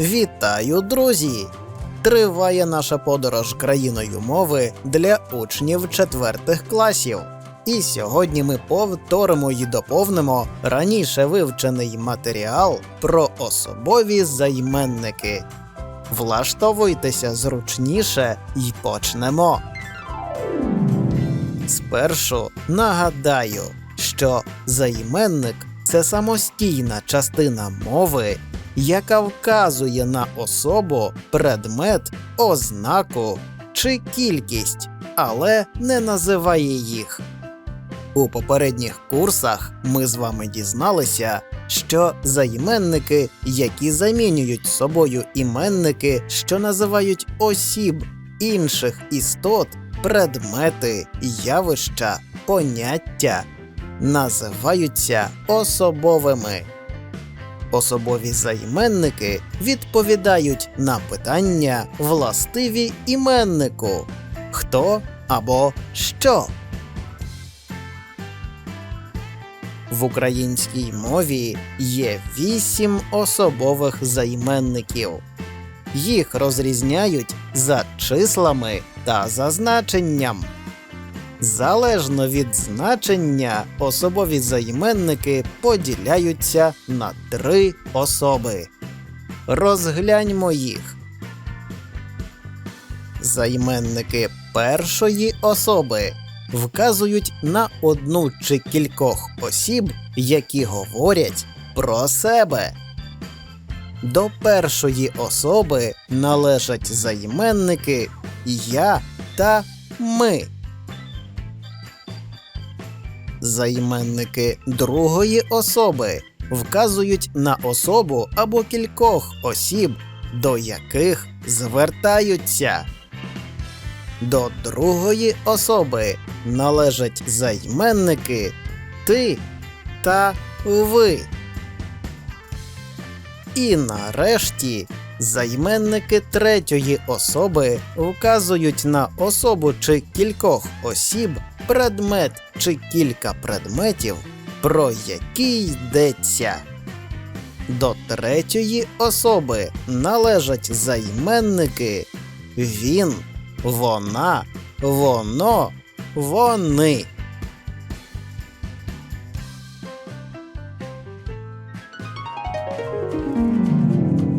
Вітаю, друзі! Триває наша подорож країною мови для учнів четвертих класів. І сьогодні ми повторимо і доповнимо раніше вивчений матеріал про особові займенники. Влаштовуйтеся зручніше і почнемо. Спершу нагадаю, що займенник це самостійна частина мови, яка вказує на особу, предмет, ознаку чи кількість, але не називає їх. У попередніх курсах ми з вами дізналися, що займенники, які замінюють собою іменники, що називають осіб, інших істот, предмети, явища, поняття, називаються особовими. Особові займенники відповідають на питання властиві іменнику хто або що. В українській мові є вісім особових займенників. Їх розрізняють за числами та за значенням. Залежно від значення, особові займенники поділяються на три особи. Розгляньмо їх. Займенники першої особи вказують на одну чи кількох осіб, які говорять про себе. До першої особи належать займенники я та ми. Займенники другої особи вказують на особу або кількох осіб, до яких звертаються. До другої особи належать займенники ти та ви. І нарешті займенники третьої особи вказують на особу чи кількох осіб, предмет чи кілька предметів, про які йдеться. До третьої особи належать займенники він, вона, воно, вони.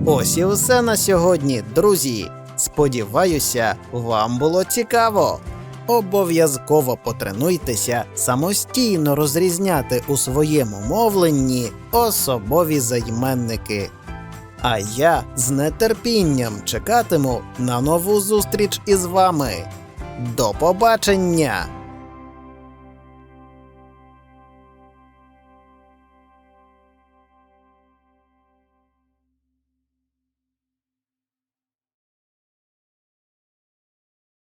Ось і все на сьогодні, друзі. Сподіваюся, вам було цікаво. Обов'язково потренуйтеся самостійно розрізняти у своєму мовленні особові займенники. А я з нетерпінням чекатиму на нову зустріч із вами. До побачення!